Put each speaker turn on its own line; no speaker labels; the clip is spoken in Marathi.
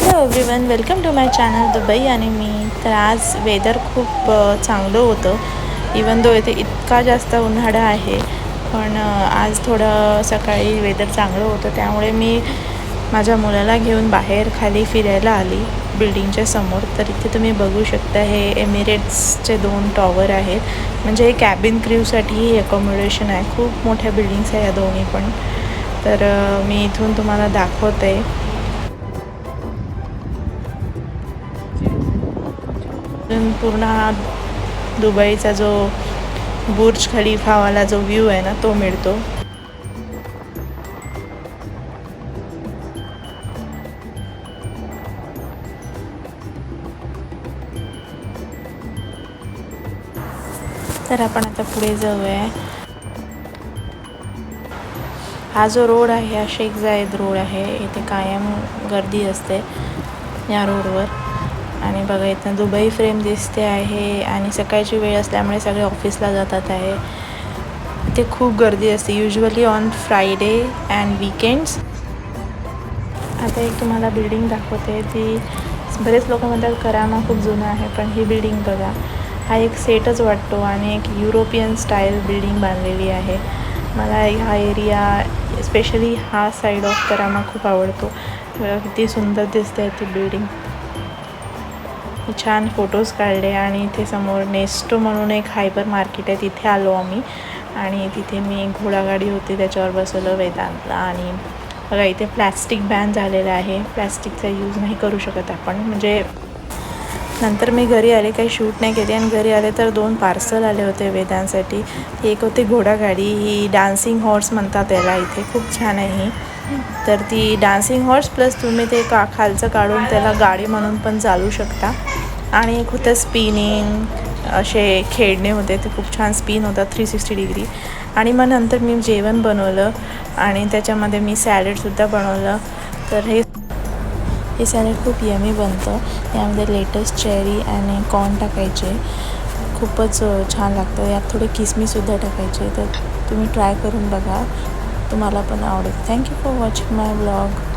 Hello everyone welcome to my channel Dubai आणि मी. तर आज वेदर खूप चांगलं होतं. इवन दो इथे इतका जास्त उन्हाळा आहे पण आज थोडं सकाळी वेदर चांगलं होतं. त्यामुळे मी माझ्या मुलाला घेऊन बाहेर खाली फिरायला आली बिल्डिंगच्या समोर. तर इथे तुम्ही बघू शकता हे एमिरेट्सचे दोन टॉवर आहेत. म्हणजे हे कॅबिन क्रूसाठी अकोमोडेशन आहे. खूप मोठ्या बिल्डिंग्स आहे या दोन्ही पण. तर मी इथून तुम्हाला दाखवते. इथून पूर्ण हा दुबईचा जो बुर्ज खलिफावाला जो व्ह्यू आहे ना तो मिळतो. तर आपण आता पुढे जाऊया. हा जो रोड आहे हा शेख जायद रोड आहे. इथे कायम गर्दी असते या रोडवर आणि बघा इथं दुबई फ्रेम दिसते आहे आणि सकाळची वेळ असल्यामुळे सगळे ऑफिसला जातात आहे. इथे खूप गर्दी असते usually on Friday and weekends आता एक तुम्हाला बिल्डिंग दाखवते ती बरेच लोक म्हणतात करामा खूप जुनं आहे पण ही बिल्डिंग बघा. हा एक सेटच वाटतो आणि एक युरोपियन स्टाईल बिल्डिंग बांधलेली आहे. मला हा एरिया स्पेशली हा साईड ऑफ करामा खूप आवडतो. किती सुंदर दिसते ती बिल्डिंग छान फोटोज काढले आणि इथे समोर नेस्टो म्हणून एक हायपर मार्केट आहे. तिथे आलो आम्ही. आणि तिथे मी घोडागाडी होती त्याच्यावर बसवलं वेदांतला. आणि बघा इथे प्लॅस्टिक बॅन झालेलं आहे. प्लॅस्टिकचा यूज नाही करू शकत आपण. म्हणजे नंतर मी घरी आले काही शूट नाही केली आणि घरी आले तर दोन पार्सल आले होते वेदांसाठी. एक होती घोडागाडी ही डान्सिंग हॉर्स म्हणतात त्याला इथे खूप छान आहे ही. तर ती डान्सिंग हॉर्स प्लस तुम्ही ते का खालचं काढून त्याला गाडी म्हणून पण चालू शकता. आणि एक होतं स्पिनिंग असे खेळणे होते ते खूप छान स्पिन होतात थ्री सिक्स्टी डिग्री. आणि मग नंतर मी जेवण बनवलं आणि त्याच्यामध्ये मी सॅलडसुद्धा बनवलं. तर हे हे सॅलड खूप यमी बनतं. यामध्ये लेटेस्ट चेरी आणि कॉर्न टाकायचे. खूपच छान लागतं. यात थोडे किसमीसुद्धा टाकायचे. तर तुम्ही ट्राय करून बघा. तुम्हाला पण आवडेल. Thank you for watching my blog